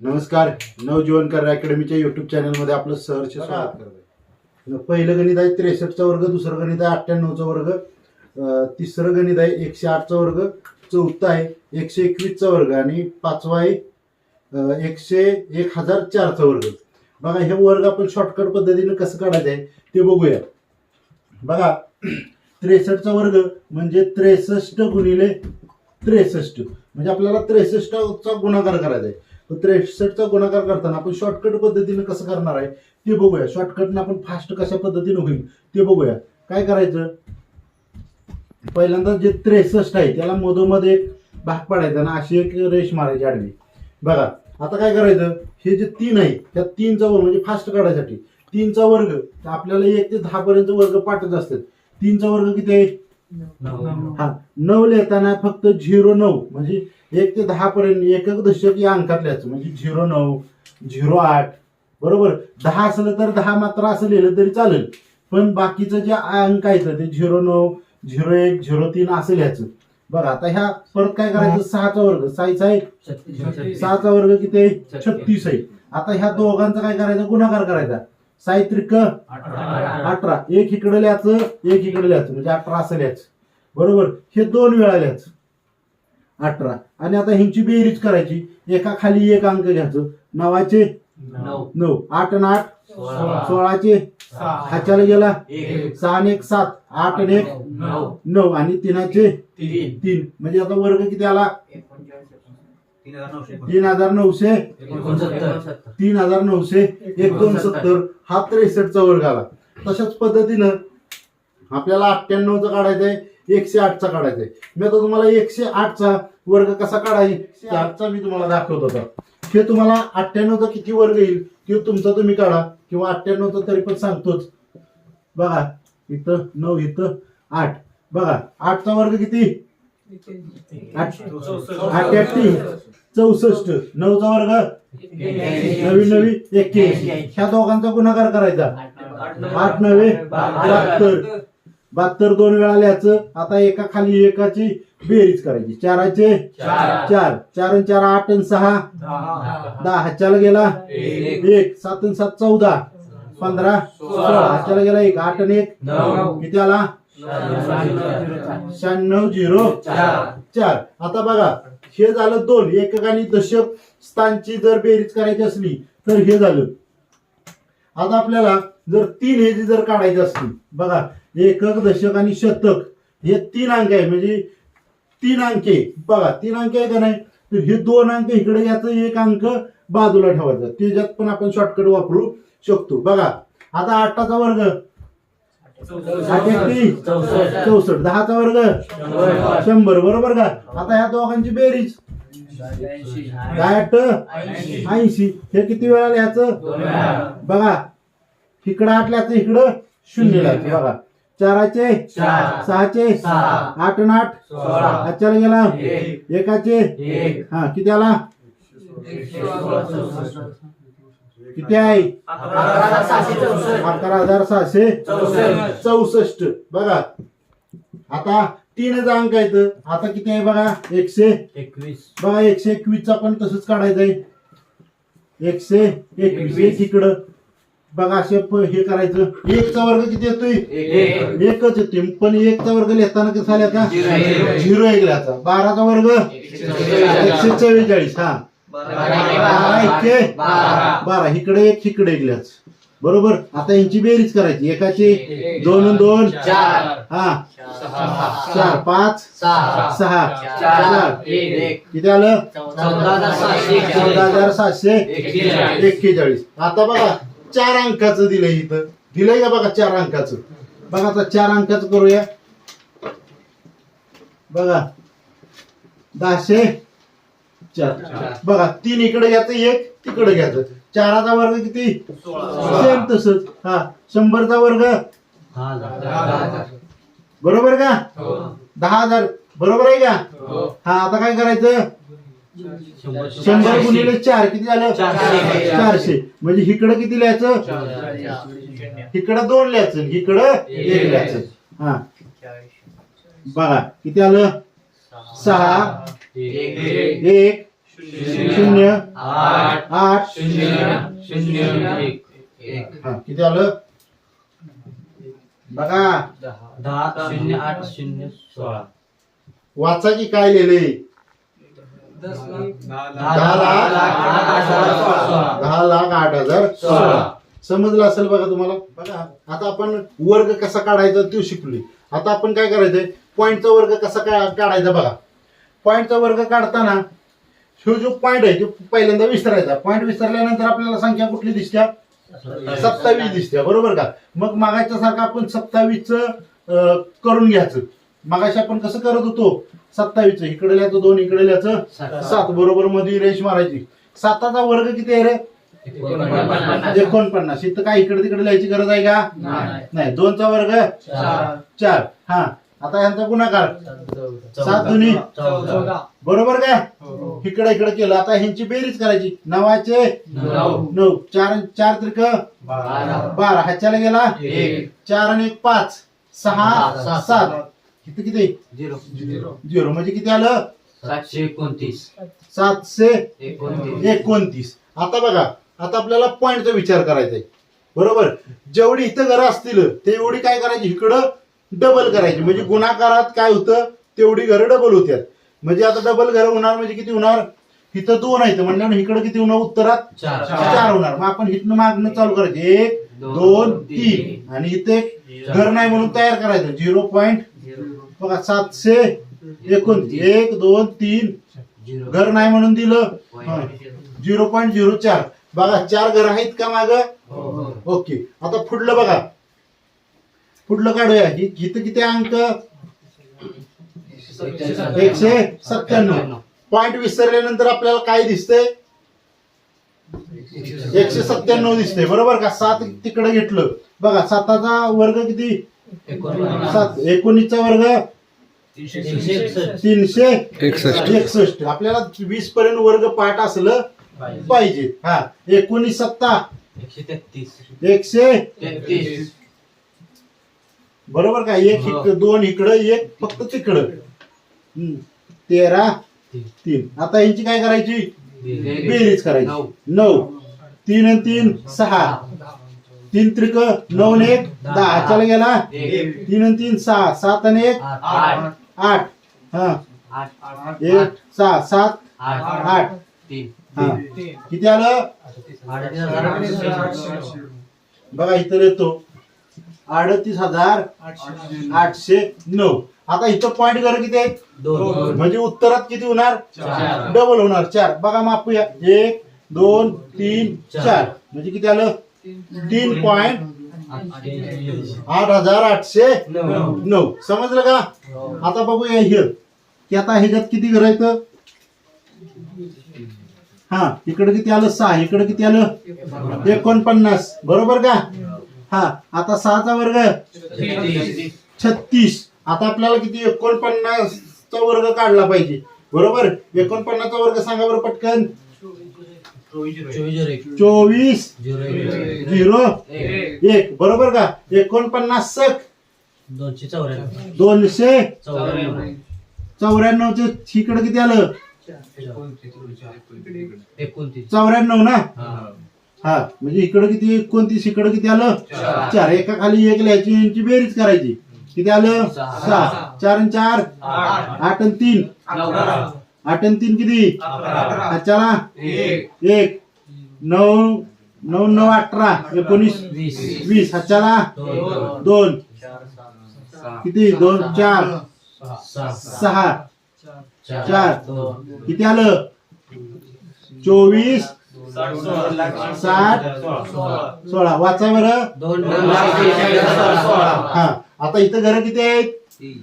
नमस्कार नवजीवनकर अकॅडमीच्या युट्यूब चॅनलमध्ये आपलं सहर्ष स्वागत पहिलं गणित आहे त्रेसष्टचा वर्ग दुसरं गणित आहे अठ्ठ्याण्णवचा वर्ग तिसरं गणित आहे एकशे आठचा वर्ग चौथं आहे एकशे एकवीसचा वर्ग आणि पाचवा आहे एकशे एक हजार चारचा वर्ग. बघा हे वर्ग आपण शॉर्टकट पद्धतीनं कसं काढायचं आहे ते बघूया. बघा त्रेसष्टचा वर्ग म्हणजे त्रेसष्ट गुणिले त्रेसष्ट. म्हणजे आपल्याला त्रेसष्टचा गुणाकार करायचा आहे. त्रेसष्टचा गुणाकार करताना आपण शॉर्टकट पद्धतीने कसं करणार आहे ते बघूया. शॉर्टकटनं आपण फास्ट कशा पद्धतीने होईल ते बघूया. काय करायचं? पहिल्यांदा जे त्रेसष्ट आहे त्याला मधोमध एक भाग पाडायचा आणि अशी एक रेष मारायची आडवी. बघा आता काय करायचं? हे जे तीन आहे त्या तीनचा वर्ग म्हणजे फास्ट काढायसाठी. तीनचा वर्ग तर आपल्याला एक ते दहा पर्यंत वर्ग पाठत असतात. तीनचा वर्ग किती आहे? हा नऊ लिहिताना फक्त झिरो नऊ. म्हणजे एक ते दहा पर्यंत एकक दशक या अंकात लिहायचं. म्हणजे झिरो नऊ झिरो आठ. बरोबर? दहा असलं तर दहा मात्र असं लिहिलं तरी चालेल. पण बाकीचं जे अंक आहेत ते झिरो नऊ झिरो एक झिरो तीन असं लिहायचं. बघा आता ह्या परत काय करायचं? सहाचा वर्ग. साईचा आहे? सहाचा वर्ग किती आहे? छत्तीस आहे. आता ह्या दोघांचा काय करायचं? गुणाकार करायचा. साहित्रिक अठरा. एक इकडे लिहायचं एक इकडे लिहायचं. म्हणजे अठरा असं लिहायचं. बरोबर? हे दोन वेळा लिहायचं. अठरा. आणि आता ह्यांची बेरीज करायची. एका खाली एक अंक घ्यायचं. नवाचे नऊ. आठ आणि आठ? सोळाचे? ह्याच्याला गेला? सहा आणि एक सात. आठ आणि एक? नऊ. आणि तीनाचे? तीन. म्हणजे आता वर्ग किती आला? तीन हजार नऊशे तीन हजार नऊशे एकोणसत्तर. हा त्रेसष्टचा वर्ग आला. तशाच पद्धतीनं आपल्याला अठ्ठ्याण्णवचा काढायचा आहे एकशे आठचा काढायचा आहे मी आता तुम्हाला एकशे आठचा वर्ग कसा काढायचा आठचा मी तुम्हाला दाखवत होता. हे तुम्हाला अठ्ठ्याण्णवचा किती वर्ग येईल ते तुमचा तुम्ही काढा. किंवा अठ्ठ्याण्णवचा तरी पण सांगतोच. बघा इथं नऊ इथं आठ. बघा आठचा वर्ग किती? आठ. आठ आठ तीन. चौसष्ट नऊचा वर्ग. नवी नवी एक्क्याऐंशी. ह्या दोघांचा गुणाकार करायचा. आठ नव्हे बहात्तर. बहात्तर दोन वेळा लिहायचं. आता एका खाली एकाची बेरीज करायची. चाराचे? चार. चार. आणि चार आठ आणि सहा. दहा. हाच्याला गेला? एक. सात आणि सात चौदा. पंधरा. सोळा. हाच्याला गेला एक आठ आणि एक. किती आला शहाण्णव. झिरो. चार. आता बघा. हे झालं दोन. एकक आणि दशक स्थानची जर बेरीज करायची असली तर हे झालं. आता आपल्याला जर तीन हे जर काढायची असली बघा एकक दशक आणि शतक हे तीन अंक आहे. म्हणजे तीन अंके बघा तीन अंक आहे का नाही? तर हे दोन अंक इकडे याचं एक अंक बाजूला ठेवायचा. त्याच्यात पण आपण शॉर्टकट वापरू शकतो. बघा आता आठाचा वर्ग. चौसष्ट. दहाचा वर्ग. शंभर. बरोबर का? आता ह्या दोघांची बेरीज. ऐंशी. हे किती वेळा लिहायचं बघा. इकडं आठ लिहायचं इकडं शून्य लिहायचं बघा. चाराचे सहाचे आठ आणि आठ. आजच्याला गेला. एकाचे. हा किती आला? किती आहे? अकरा हजार सहाशे चौसष्ट. बघा. आता तीनच अंक आहेत. आता किती आहे बघा? एकशे. एकवीस. बघा एकशे एकवीसचा पण तसंच काढायचं आहे. एकशे एकवीस एक इकडं. बघा असे हे करायचं. एकचा वर्ग किती येतोय? एकच येतोय. पण एकचा वर्ग लिहिताना कसा लिहायचा. झिरो एक. लिहायचा. बाराचा वर्ग? एकशे चव्वेचाळीस. हा. बारा. बारा इकडे एक इकडे एक लिहायचं बरोबर? आता यांची बेरीज करायची. एकाची दोन दोन. चार हा. चार पाच. सहा. सहा. चार. किती आलं? चौदा हजार सातशे चौदा हजार सातशे एक्केचाळीस. एक्केचाळीस. आता बघा चार अंकाचं दिलंय इथं. दिलंय का बघा चार अंकाचं? बघा आता चार अंकाचं करूया. बघा. दहाशे. चार. बघा तीन इकडे घ्यायचं एक तिकडे घ्यायचं. चाराचा वर्ग किती? सेम तसंच. हा शंभरचा वर्ग? बरोबर का? दहा हजार. बरोबर आहे का? हा. आता काय करायचं? शंभर. गुणिले चार. किती झालं? चारशे. चारशे. म्हणजे इकडं किती लिहायचं? इकडं दोन लिहायचं इकडं एक लिहायचं. हा. बघा किती आलं? सहा. एक शून्य आठ आठ शून्य शून्य एक एक. हा किती आलं? बघा. दहा शून्य आठ शून्य सोळा. वाचा की काय लिहिलंय दहा लाख. दहा लाख आठ हजार सोळा. समजलं असेल बघा तुम्हाला? बघा आता आपण वर्ग कसा काढायचा तो शिकलोय. आता आपण काय करायचंय? पॉईंटचा वर्ग कसा काढायचा बघा. पॉईंटचा वर्ग काढताना ह्यो जो पॉईंट आहे तो पहिल्यांदा विसरायचा. पॉईंट विसरल्यानंतर आपल्याला संख्या कुठली दिसत्या? सत्तावीस दिसत्या. बरोबर का? मग मागाच्या सारखं आपण सत्तावीस करून घ्यायचं. मागाशी आपण कसं करत होतो? सत्तावीस इकडे लिहायचं दोन इकडे लिहायचं सात. बरोबर मध्ये रेष मारायची. साताचा वर्ग किती आहे रे? एकोणपन्नास. इथं काय इकडे तिकडे लिहायची गरज आहे का? नाही. नाही. दोनचा वर्ग? चार. हा. आता यांचा गुणाकार सात दुनी चौदा. बरोबर काय? इकडे इकडे केलं. आता ह्यांची बेरीज करायची. नवाचे नऊ. नऊ. चार चार त्रिक बारा. ह्याच्याला गेला? चार आणि एक पाच. सहा सहा. सात. किती किती? झिरो. झिरो. म्हणजे किती आलं? सातशे एकोणतीस. सातशे एकोणतीस. आता बघा. आता आपल्याला पॉईंटचा विचार करायचा आहे. बरोबर? जेवढी इथं घरं असतील तेवढी काय करायची? इकडं डबल करायची. म्हणजे गुणाकारात काय होतं? तेवढी घरं डबल होत्यात. म्हणजे आता डबल घरं होणार म्हणजे किती होणार? इथं दोन आहेत. म्हणल्यावर इकडं किती होणार? उत्तरात चार. होणार. मग आपण इथनं मागणं चालू करायचं. एक दोन तीन. आणि इथे घर नाही म्हणून तयार करायचं. झिरो पॉईंट बघा सातशे एकोणतीस. एक दोन तीन. घर नाही म्हणून दिलं. झिरो पॉईंट झिरो चार. बघा चार घर आहेत का माग? ओके. आता पुढलं बघा. पुढलं काढूया. किती अंक एकशे सत्त्याण्णव. पॉईंट विसरल्यानंतर आपल्याला काय दिसतंय? एकशे सत्त्याण्णव दिसतंय. बरोबर का? सात तिकडे घेतलं. बघा साताचा वर्ग किती? सात एकोणीसचा वर्ग तीनशे एकसष्ट. एकसष्ट. आपल्याला वीस पर्यंत वर्ग पाठ असलं पाहिजे. हा एकोणीस सत्ता. एकशे तेहतीस. एकशे बरोबर का? एक हो. इकडं दोन इकडं एक फक्त तिकडं. हम्म. तेरा तीन. आता यांची काय करायची? बेरीज. करायची. नऊ. तीन आणि तीन सहा. तीन त्रिक नऊ आणि एक दहा. ह्याच्याला गेला. एक. तीन आणि तीन सहा. सात आणि एक आठ. आठ. हा. आठ. एक सहा. सात. आठ. आठ. तीन. हा. किती आलं? बघा इथं येतो. अडतीस हजार आठशे नऊ. आता इथं पॉईंट घर किती आहेत? म्हणजे उत्तरात किती होणार. डबल होणार. चार. बघा मापूया एक दोन तीन चार. म्हणजे किती आलं? तीन पॉईंट आठ हजार आठशे नऊ. समजलं का? आता बघूया हे की आता ह्याच्यात किती घर आहेत हा इकडे किती आलं? सहा. इकडे किती आलं? एकोणपन्नास. बरोबर का? हा आता सहाचा वर्ग. छत्तीस. आता आपल्याला किती? एकोणपन्नास चा वर्ग काढला पाहिजे. बरोबर? एकोणपन्नास चा वर्ग सांगा बरं पटकन. चोवीस. झिरो एक. बरोबर का? एकोणपन्नास सक. दोनशे चौऱ्याण्णव. दोनशे चौऱ्याण्णव. चौऱ्याण्णवचे इकडे किती आलं? एकोणतीस. चौऱ्याण्णव ना? हा. म्हणजे इकडे किती एकोणतीस इकडे किती आलं? चार. चार. एका खाली एक लिहायची यांची बेरीज करायची. किती आलं? सहा. चार आणि चार? आठ. आणि तीन. आठ आणि तीन किती. अच्छा एक. नऊ नऊ नऊ अठरा. एकोणीस. वीस. ह्याच्याला दोन. किती? दोन. चार. सहा. चार. किती आलं? चोवीस. साठ सोळा वाचा बरं. दोन. हा आता इथं घर किती आहेत?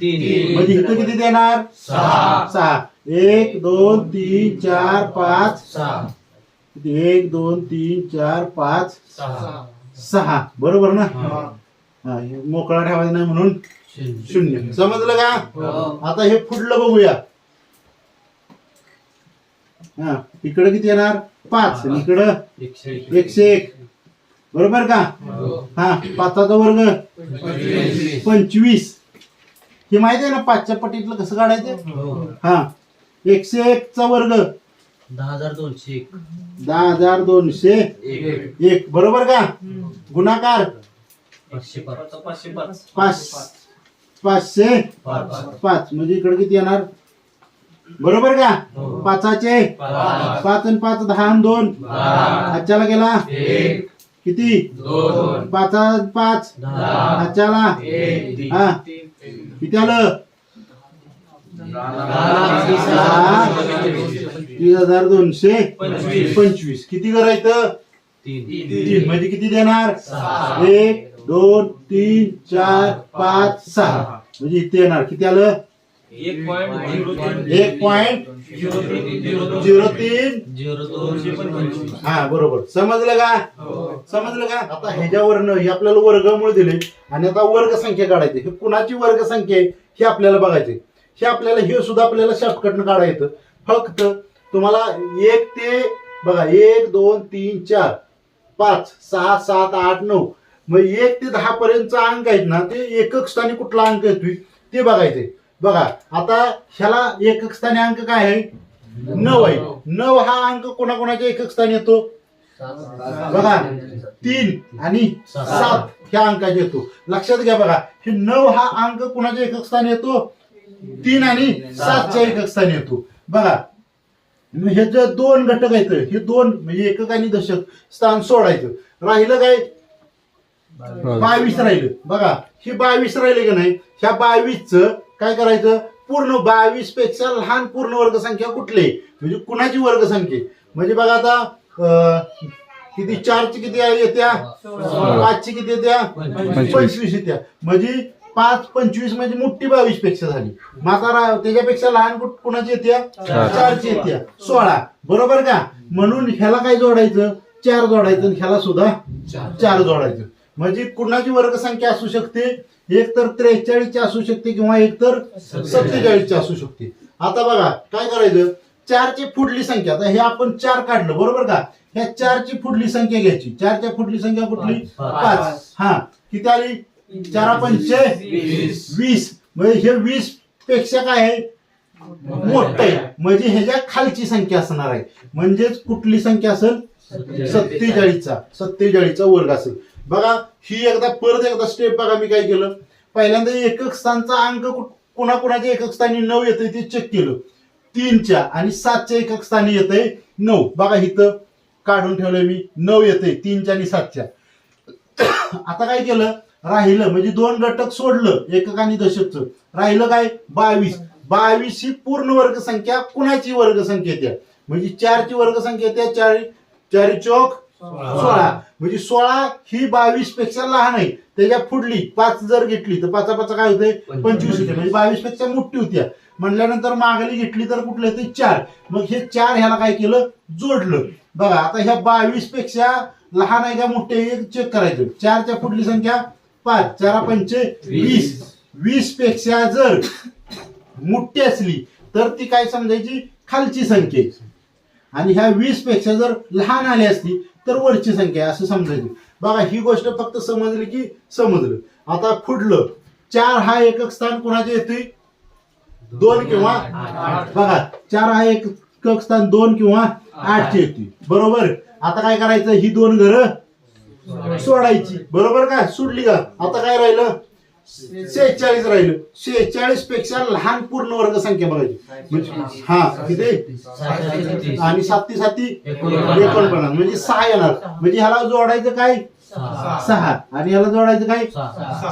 तीन. म्हणजे इथं किती देणार? सहा. सहा. एक दोन तीन चार पाच. सहा. किती? एक दोन तीन चार पाच. सहा. सहा. बरोबर ना? हा. हे मोकळा ठेवायचा नाही म्हणून शून्य. समजलं का? हो. आता हे पुढलं बघूया. हा इकडे किती येणार? पाच. आणि इकडं. एकशे एक. बरोबर का? हो. हा पाचाचा वर्ग. पंचवीस. हे माहिती आहे ना पाचच्या पटीतलं कसं काढायचं? हो. हा. एकशे एक चा वर्ग. दहा हजार दोनशे एक. दहा हजार दोनशे एक. बरोबर का? गुणाकार. पाचशे पाच. पाचशे पाच. पाच. पाचशे पाच. पाच. म्हणजे इकडे किती येणार? बरोबर का? हो. पाचाचे? पाच. आणि पाच दहा आणि दोन? दहा. आजच्याला गेला? किती? पाच पाच? एक. हा. किती आलं? तीस हजार दोनशे पंचवीस. किती करायचं? तीन. तीन. म्हणजे किती देणार. एक दोन तीन चार पाच सहा. म्हणजे इथे येणार. किती आलं? एक पॉईंट झिरो तीन. एक पॉइंट झिरो तीन. हा बरोबर. समजलं का? समजलं का? आता ह्याच्यावरनं हे आपल्याला वर्गमूळ दिले आणि आता वर्ग संख्या काढायची. हे कुणाची वर्ग संख्या आहे? हे आपल्याला बघायचे. हे आपल्याला हे सुद्धा आपल्याला शॉर्टकटनं काढा येतं फक्त तुम्हाला एक ते बघा एक दोन तीन चार पाच सहा सात आठ नऊ. मग एक ते दहा पर्यंतचा अंक आहेत ना ते एकक स्थानी कुठला अंक येतोय? ते बघायचे. बघा आता ह्याला एकक स्थानी अंक काय आहे? नऊ आहे. नऊ हा अंक कोणाकोणाच्या एकक स्थानी येतो? बघा तीन आणि सात ह्या अंकाचे येतो. लक्षात घ्या बघा हे नऊ हा अंक कुणाच्या एकक स्थानी येतो? तीन आणि सातच्या एकक स्थानी येतो. बघा हे जे दोन घटक आहेत हे दोन म्हणजे एकक आणि दशक स्थान सोडायचं. राहिलं काय? बावीस राहिलं. बघा हे बावीस राहिले का नाही? ह्या बावीसचं काय करायचं? पूर्ण बावीसपेक्षा लहान पूर्ण वर्ग संख्या कुठली? म्हणजे कुणाची वर्ग संख्या म्हणजे बघा आता किती चारची किती येत्या? पाचची किती येत्या? पंचवीस. येत्या. म्हणजे पाच पंचवीस म्हणजे मोठी बावीसपेक्षा झाली. रा- त्याच्यापेक्षा लहान कुठ- कुणाची येत्या? चारची येत्या. सोळा. बरोबर का? म्हणून ह्याला काय जोडायचं? चार जोडायचं आणि ह्याला सुद्धा चार जोडायचं. म्हणजे कुणाची वर्गसंख्या असू शकते एक तर त्रेचाळीसची असू शकते किंवा एक तर सत्तेचाळीसची असू शकते. आता बघा काय करायचं? चारची पुढली संख्या आता हे आपण चार काढलं बरोबर का? ह्या चारची पुढली संख्या घ्यायची. चारच्या पुढली संख्या कुठली? पाच. हा. किती आली? चारा पंचे वीस. वीस. म्हणजे हे वीसपेक्षा काय आहे? मोठं आहे. म्हणजे ह्याच्या खालची संख्या असणार आहे. म्हणजेच कुठली संख्या असेल? सत्तेचाळीसचा. सत्तेचाळीसचा वर्ग असेल. बघा ही एकदा परत एकदा स्टेप बघा मी काय केलं. पहिल्यांदा एकक स्थानचा अंक कुणा कुणाच्या एकक स्थानी नऊ येते ते चेक केलं. तीनच्या आणि सातच्या एकक स्थानी येते नऊ. बघा इथं काढून ठेवलंय मी. नऊ येते तीनच्या आणि सातच्या. आता काय केलं? राहिलं म्हणजे दोन घटक सोडलं एकक आणि दशकचं. राहिलं काय? बावीस. बावीस ही पूर्ण वर्गसंख्या कुणाची वर्गसंख्या त्या म्हणजे चारची वर्गसंख्या त्या चार चारी चौक सोळा. म्हणजे सोळा ही बावीसपेक्षा लहान आहे. त्याच्या पुढली पाच जर घेतली तर पाचा पाचा काय होते पंचवीस. होते. म्हणजे बावीसपेक्षा मोठी होत्या म्हणल्यानंतर मागली घेतली तर कुठले ते चार. मग हे चार ह्याला काय केलं? जोडलं. बघा आता ह्या बावीसपेक्षा लहान आहे का मोठे हे चेक करायचं. चारच्या पुढली संख्या पाच. चारा पंचे वीस. वीसपेक्षा जर मोठी असली तर ती काय समजायची? खालची संख्या. आणि ह्या वीसपेक्षा जर लहान आली असती तर वरची संख्या आहे असं समजायची. बघा ही गोष्ट फक्त समजली की समजलं. आता पुढलं चार हा एकक स्थान कोणाचे येते दोन किंवा बघा चार हा एकक स्थान दोन किंवा आठचे येते बरोबर? आता काय करायचं? ही दोन घरं सोडायची. बरोबर का? सोडली का? आता काय राहिलं? शेहेचाळीस राहिलं. शेहेचाळीसपेक्षा लहान पूर्ण वर्ग संख्या बघायची. म्हणजे हा किती? आणि साती साती एकोणपन्नास. म्हणजे सहा येणार. म्हणजे ह्याला जोडायचं काय? सहा. आणि ह्याला जोडायचं काय?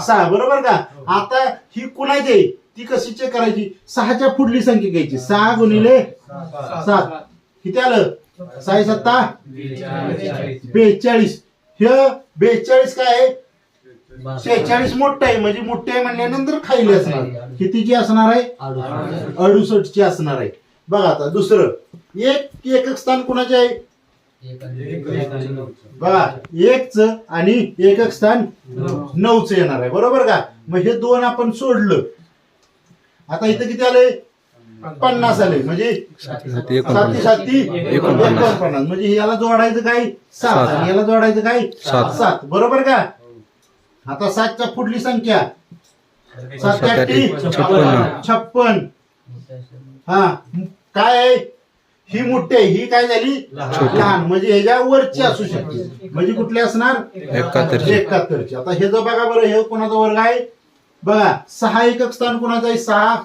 सहा. बरोबर का? आता ही कुणाची आहे ती? कशी चेक करायची? सहाच्या पुढली संख्या घ्यायची. सहा गुणिले सात. किती आलं? सहा सत्ता बेचाळीस. हे बेचाळीस काय आहे? शेहेचाळीस मोठं आहे म्हणजे मोठे आहे म्हणल्यानंतर खायली असणार. कितीची असणार आहे? अडुसष्टची असणार आहे. बघा आता दुसरं. एक एकक स्थान कुणाचे आहे? बघा एकच आणि एकक स्थान नऊच येणार आहे. बरोबर का? मग हे दोन आपण सोडलं. आता इथं किती आले पन्नास आले म्हणजे साती साती एकोणपन्नास. म्हणजे याला जोडायचं काय? सात. आणि याला जोडायचं काय? सात. सात. बरोबर का? आता सातच्या पुढली संख्या. सात आठी. छप्पन. हा. काय आहे? ही मोठी आहे. ही काय झाली? लहान. म्हणजे ह्याच्या वरची असू शकते. म्हणजे कुठली असणार? एकाहत्तरची. आता हे जो बघा बरं हे कोणाचा वर्ग आहे? बघा सहा एकक स्थान कोणाचं आहे? सहा.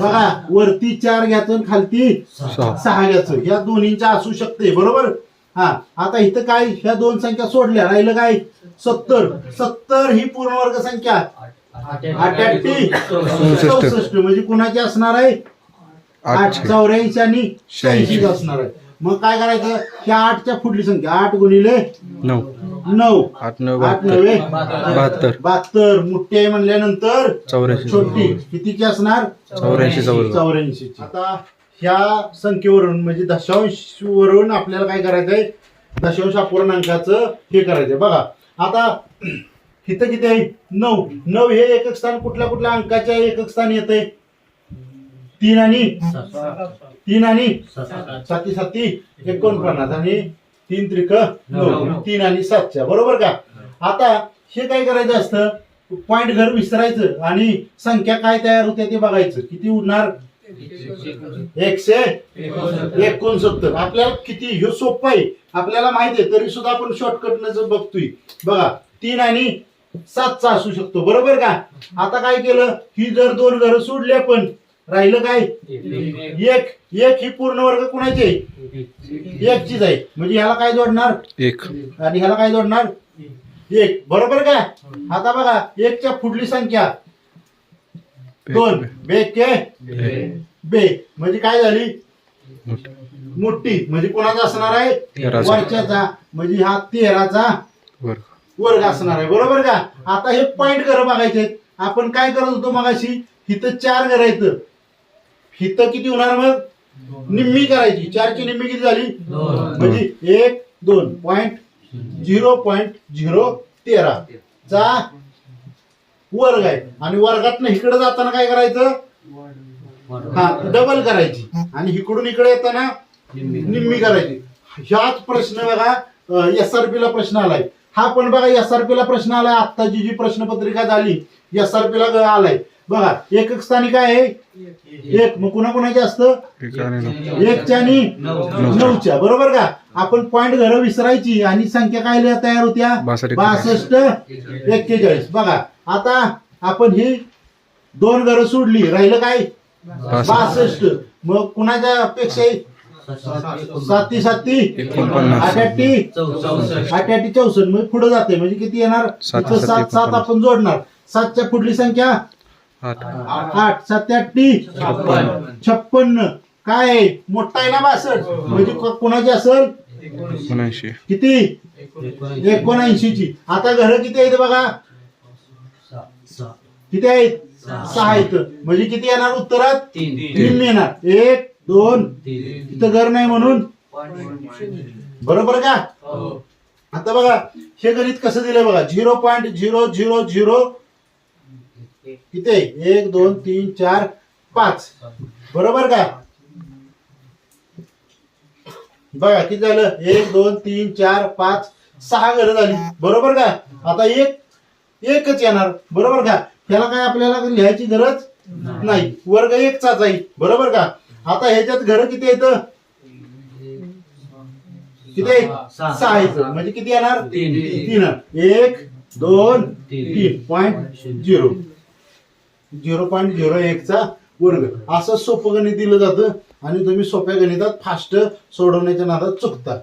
बघा वरती चार घ्यायचं खालती सहा. सहा घ्यायचं. या दोन्हीच्या असू शकते. बरोबर? हा. आता इथं काय? ह्या दोन संख्या सोडल्या. राहिलं काय? सत्तर. सत्तर ही पूर्ण वर्ग संख्या अठ्याहत्ती चौसष्ट. म्हणजे कुणाची असणार आहे? आठ चौऱ्याऐंशी आणि शहाऐंशी. असणार आहे. मग काय करायचं? ह्या आठच्या पुढली संख्या. आठ गुणिले नऊ. नऊ. आठ नऊ आठ नव्हे बहात्तर. बहात्तर. मोठी आहे म्हणल्यानंतर चौऱ्याऐंशी. छोटी. कितीची असणार? चौऱ्याऐंशीचा वर्ग चौऱ्याऐंशी आता ह्या संख्येवरून म्हणजे दशांश वरून आपल्याला काय करायचंय? दशांश अपूर्णांकाचं हे करायचंय. बघा. आता इथं किती आहे? नऊ. नऊ हे एकक स्थान कुठल्या कुठल्या अंकाच्या एकक स्थान येते तीन आणि तीन आणि साती साती एकोणपन्नास. आणि तीन त्रिक नऊ. तीन आणि सातच्या. बरोबर का? आता हे काय करायचं असतं? पॉइंट घर विसरायचं आणि संख्या काय तयार होते ते बघायचं. किती उरणार? एकशे एकोणसत्तर. आपल्याला किती? हे सोपं आहे. आपल्याला माहिती आहे तरी सुद्धा आपण शॉर्टकट बघतोय. बघा तीन आणि सातचा असू शकतो. बरोबर का? आता काय केलं? ही जर दोन घरं सोडली आपण राहिलं काय? एक. एक ही पूर्ण वर्ग कुणाची आहे? एकचीच आहे. म्हणजे ह्याला काय जोडणार? एक. आणि ह्याला काय जोडणार? एक. बरोबर का? आता बघा एकच्या पुढली संख्या. दोन. बे के? बे. म्हणजे काय झाली? मोठी. म्हणजे कोणाचा असणार आहे. वर्षाचा म्हणजे हा तेराचा वर्ग. वर्ग असणार आहे. बरोबर का? आता हे पॉइंट घर बघायचे. आपण काय करत होतो मगाशी? इथं चार घर आहेत. इथं किती होणार मग? निम्मी करायची. चारची निम्मी किती झाली? म्हणजे एक दोन. पॉइंट झिरो पॉइंट झिरो तेरा. चा वर्ग आहे. आणि वर्गात इकडे जाताना काय करायचं? हा डबल करायची. आणि इकडून इकडे येताना निम्मी करायची. ह्याच प्रश्न बघा एस आर पी ला प्रश्न आलाय. हा पण बघा एस आर पी ला प्रश्न आलाय. आत्ताची जी प्रश्नपत्रिका झाली एस आर पी ला आलाय. बघा एकक स्थानी काय आहे. एक मग कुणा कुणाचे असतं? एकच्या आणि नऊच्या. बरोबर का? आपण पॉइंट घर विसरायची आणि संख्या काय तयार होत्या? बासष्ट एक्केचाळीस. बघा आता आपण ही दोन घरं सोडली राहिलं काय? बासष्ट. मग कुणाच्या पेक्षा साती साती. अठ्याहत्ती अठ्याहत्ती चौसष्ट. म्हणजे पुढे जाते. म्हणजे किती येणार? साती सात साती सात. आपण जोडणार. सातच्या पुढली संख्या? आठ. सत्याहत्ती छप्पन्न. काय? आहे? मोठा आहे ना बासष्ट? म्हणजे कोणाची असेल? एकोणऐंशी. किती? एकोणऐंशी. ची आता घर किती आहेत बघा? किती आहेत? सहा. आहेत. म्हणजे किती येणार उत्तरात? तीन. येणार. एक दोन. तिथं घर नाही म्हणून? बरोबर का? आता बघा हे गणित कसं दिलंय बघा? Zero point zero zero zero. किती आहे? एक दोन तीन चार पाच. बरोबर का? बघा किती झालं? एक दोन तीन चार पाच. सहा घरं झाली. बरोबर का? आता एक एकच येणार. बरोबर का? त्याला काय आपल्याला लिहायची गरज नाही. वर्ग एकचाच आहे बरोबर का? आता ह्याच्यात घर किती येत किती आहेत? सहा. आहेत. म्हणजे किती येणार? तीन. तीन. एक दोन तीन. Point zero zero point zero एकचा वर्ग. असं सोपं गणित दिलं जातं आणि तुम्ही सोप्या गणितात फास्ट सोडवण्याच्या नादात चुकता.